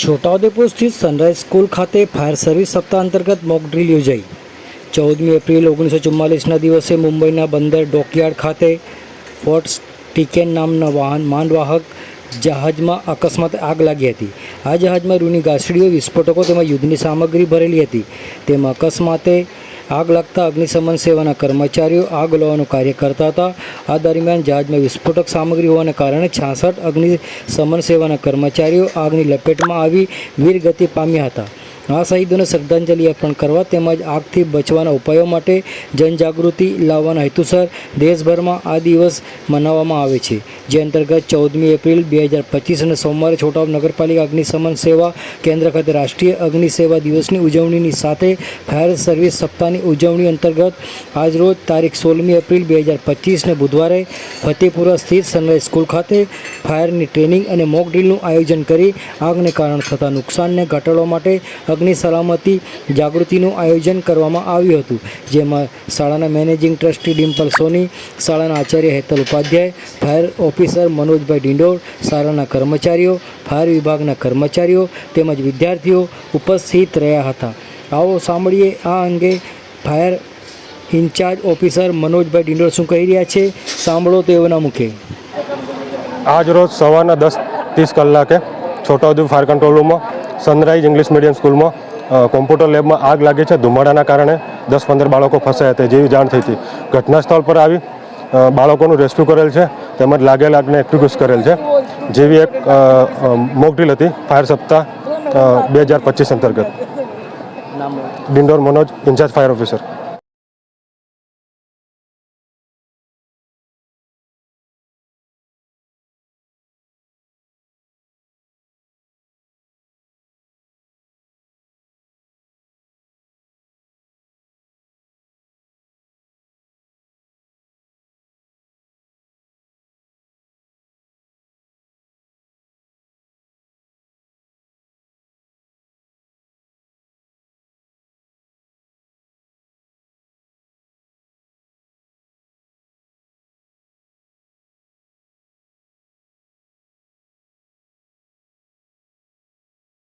છોટાઉદેપુર સ્થિત sunrise school ખાતે fire service સપ્તાહ અંતર્ગત મોક ડ્રીલ યોજાઈ. ચૌદમી એપ્રિલ ઓગણીસો ચુમ્માલીસના દિવસે મુંબઈના બંદર ડોકયાર્ડ ખાતે ફોર્ટ ટીકેન નામના વાહન માનવાહક જહાજમાં અકસ્માતે આગ લાગી હતી. આ જહાજમાં રૂની ગાસડીઓ વિસ્ફોટકો તેમજ યુદ્ધની સામગ્રી ભરેલી હતી. તેમાં અકસ્માતે આગ લાગતા અગ્નિશમન સેવાના કર્મચારીઓ આગ ઓલવવાનું કાર્ય કરતા હતા. આ દરમિયાન જહાજમાં વિસ્ફોટક સામગ્રી હોવાને કારણે છાસઠ અગ્નિશમન સેવાના કર્મચારીઓ આગની લપેટમાં આવી વીરગતિ પામ્યા હતા. આ શહીદોને શ્રદ્ધાંજલિ અર્પણ કરવા તેમજ આગથી બચવાના ઉપાયો માટે જનજાગૃતિ લાવવાના હેતુસર દેશભરમાં આ દિવસ મનાવવામાં આવે છે. જે અંતર્ગત ચૌદમી એપ્રિલ બે હજાર પચીસ અને સોમવારે છોટાઉદેપુર નગરપાલિકા અગ્નિશમન સેવા કેન્દ્ર ખાતે રાષ્ટ્રીય અગ્નિ સેવા દિવસની ઉજવણીની સાથે ફાયર સર્વિસ સપ્તાહની ઉજવણી અંતર્ગત આજરોજ તારીખ સોળમી એપ્રિલ બે હજાર પચીસને બુધવારે ફતેપુરા સ્થિત સનરાઈઝ સ્કૂલ ખાતે ફાયરની ટ્રેનિંગ અને મોક ડ્રીલનું આયોજન કરી આગને કારણ થતા નુકસાનને ઘટાડવા માટે અગ્નિ સલામતી જાગૃતિનું આયોજન કરવામાં આવ્યું હતું, જેમાં શાળાના મેનેજિંગ ટ્રસ્ટી ડિમ્પલ સોની, શાળાના આચાર્ય હેતલ ઉપાધ્યાય, ફાયર ઓફિસર મનોજભાઈ ડિંડોળ, શાળાના કર્મચારીઓ, ફાયર વિભાગના કર્મચારીઓ તેમજ વિદ્યાર્થીઓ ઉપસ્થિત રહ્યા હતા. આવો સાંભળીએ આ અંગે fire in charge officer Manojbhai Dindor શું કહી રહ્યા છે? સાંભળો તેઓના મુખે. આજ રોજ સવારના દસ ત્રીસ કલાકે, છોટાઉદેપુર ફાયર કંટ્રોલ રૂમમાં સનરાઈઝ ઇંગ્લિશ મીડિયમ સ્કૂલમાં કોમ્પ્યુટર લેબમાં આગ લાગી છે ધુમાડાના કારણે. દસ પંદર બાળકો ફસાયા હતા જેવી જાણ થઈ હતી. ઘટના સ્થળ પર આવી બાળકોનું રેસ્ક્યુ કરેલ છે તેમજ લાગેલ આગને એક્ટિવ્યુઝ કરેલ છે. જેવી એક મોક હતી ફાયર સપ્તાહ બે હજાર પચીસ અંતર્ગત. Dindor Manoj incharge fire officer.